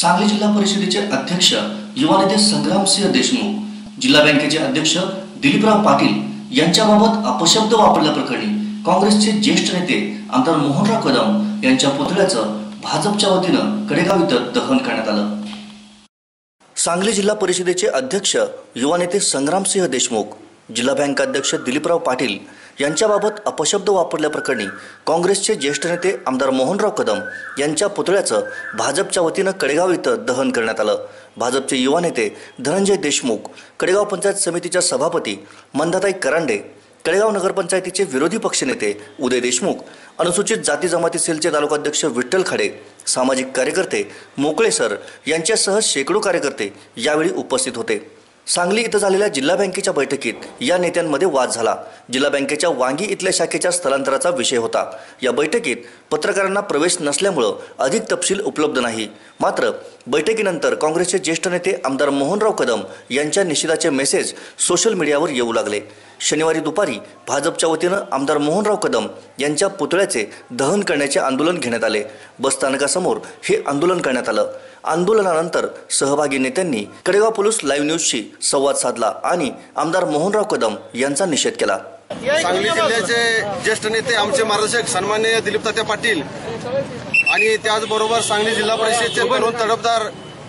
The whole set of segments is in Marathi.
सांगली जिल्हा परिषदेचे अध्यक्ष युवा नेते संग्रामसिंह देशमुख जिल्हा बँकेचे अध्यक्ष दिलीपराव पाटील यांच्याबाबत अपशब्द वापरल्याप्रकरणी काँग्रेसचे ज्येष्ठ नेते आमदार मोहनराव कदम यांच्या पुतळ्याचं भाजपच्या वतीनं कडेगाव इथं दहन करण्यात आलं. सांगली जिल्हा परिषदेचे अध्यक्ष युवा नेते संग्रामसिंह देशमुख जिल्हा बँक अध्यक्ष दिलीपराव पाटील यांच्याबाबत अपशब्द वापरल्याप्रकरणी काँग्रेसचे ज्येष्ठ नेते आमदार मोहनराव कदम यांच्या पुतळ्याचं भाजपच्या वतीनं कडेगाव इथं दहन करण्यात आलं. भाजपचे युवा नेते धनंजय देशमुख कडेगाव पंचायत समितीच्या सभापती मंदाताई करांडे कडेगाव नगरपंचायतीचे विरोधी पक्षनेते उदय देशमुख अनुसूचित जाती जमाती सेलचे तालुकाध्यक्ष विठ्ठल खाडे सामाजिक कार्यकर्ते मोकळे सर यांच्यासह शेकडो कार्यकर्ते यावेळी उपस्थित होते. सांगली इथं झालेल्या जिल्हा बँकेच्या बैठकीत या नेत्यांमध्ये वाद झाला. जिल्हा बँकेच्या वांगी इथल्या शाखेच्या स्थलांतराचा विषय होता. या बैठकीत पत्रकारांना प्रवेश नसल्यामुळं अधिक तपशील उपलब्ध नाही. मात्र बैठकीनंतर काँग्रेसचे ज्येष्ठ नेते आमदार मोहनराव कदम यांच्या निषेधाचे मेसेज सोशल मीडियावर येऊ लागले. शनिवारी दुपारी भाजपच्या वतीनं आमदार मोहनराव कदम यांच्या पुतळ्याचे दहन करण्याचे आंदोलन घेण्यात आले. बसस्थानकासमोर हे आंदोलन करण्यात आलं. आंदोलनानंतर सहभागी नेत्यांनी कडेगाव पोलीस लाईव्ह न्यूजशी संवाद साधला आणि आमदार मोहनराव कदम यांचा निषेध केला. सांगली जिल्ह्याचे ज्येष्ठ नेते आमचे मार्गदर्शक सन्मान्य दिलीप तात्या पाटील आणि त्याचबरोबर सांगली जिल्हा परिषदेचे तरुण तडफदार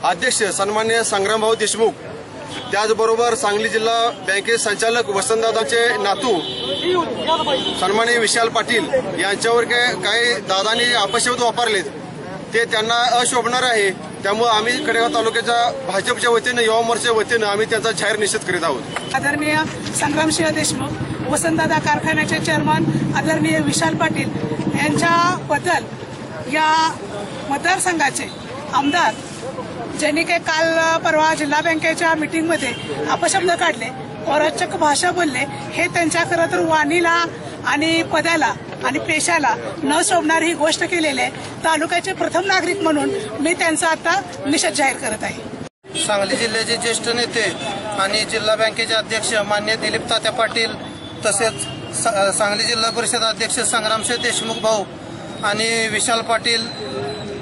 अध्यक्ष सन्मान्य संग्रामभाऊ देशमुख त्याचबरोबर सांगली जिल्हा बँकेचे संचालक वसंतदादाचे नातू सन्मान्य विशाल पाटील यांच्यावर काय काही दादांनी अपशब्द वापरलेत? ते त्यांना अशोभणार आहे. त्यामुळे आम्ही कडेगाव तालुक्याच्या भाजपच्या वतीनं युवा मोर्चाच्या वतीनं आम्ही त्याचा जाहीर निषेध करीत आहोत. आदरणीय संग्रामसिंह देशमुख वसंतदादा कारखान्याचे चेअरमन आदरणीय विशाल पाटील यांच्याबद्दल या मतदारसंघाचे आमदार ज्यांनी काही काल परवा जिल्हा बँकेच्या मिटिंगमध्ये अपशब्द काढले पौराचक भाषा बोलले हे त्यांच्या खरं तर वाणीला आणि पदाला आणि पेशाला न शोभणारी ही गोष्ट केलेली आहे. तालुक्याचे प्रथम नागरिक म्हणून मी त्यांचा आता निषेध जाहीर करत आहे. सांगली जिल्ह्याचे ज्येष्ठ नेते आणि जिल्हा बँकेचे अध्यक्ष मान्य दिलीप तात्या पाटील तसेच सांगली जिल्हा परिषद अध्यक्ष संग्रामशे देशमुख भाऊ आणि विशाल पाटील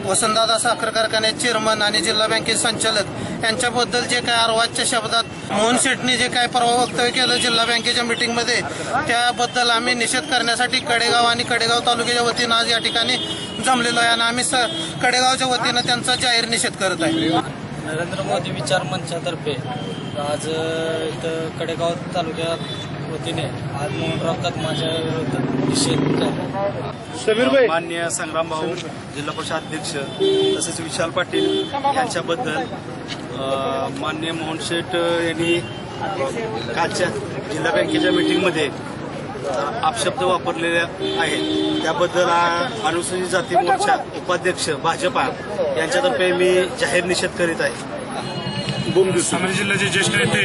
वसंतदादा साखर कारखान्याचे चेअरमन आणि जिल्हा बँकेचे संचालक यांच्याबद्दल जे काय अर्वाजच्या शब्दात मोहन शेटने जे काय परवा वक्तव्य केलं जिल्हा बँकेच्या मिटिंगमध्ये त्याबद्दल आम्ही निषेध करण्यासाठी कडेगाव आणि कडेगाव तालुक्याच्या वतीनं आज या ठिकाणी जमलेलो आहे. आणि आम्ही स- कडेगावच्या वतीनं त्यांचा जाहीर निषेध करत आहे. नरेंद्र मोदी विचार मंचातर्फे आज इथं कडेगाव तालुक्यात वतीने आज मोहनराव कदमाच्या विरोधात निषेध. मान्य संग्राम भाऊ जिल्हा परिषद अध्यक्ष तसेच विशाल पाटील यांच्याबद्दल मान्य मोहन शेठ यांनी कालच्या जिल्हा बँकेच्या मीटिंगमध्ये अपशब्द वापरलेले आहेत. त्याबद्दल अनुसूचित जाती मोर्चा उपाध्यक्ष भाजपा यांच्यातर्फे मी जाहीर निषेध करीत आहे. सांगली जिल्ह्याचे ज्येष्ठ नेते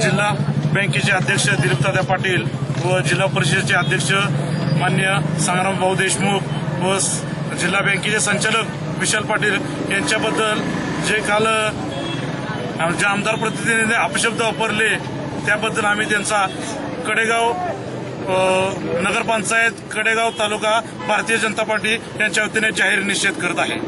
जिल्हा बँकेचे अध्यक्ष दिलीपदादा पाटील व जिल्हा परिषदेचे अध्यक्ष मान्य संग्राम भाऊ देशमुख व जिल्हा बँकेचे संचालक विशाल पाटील यांच्याबद्दल जे काल जे आमदार प्रतिनिधीने अपशब्द वापरले त्याबद्दल आम्ही त्यांचा कडेगाव नगरपंचायत कडेगाव तालुका भारतीय जनता पार्टी यांच्या वतीने जाहीर निषेध करत आहे.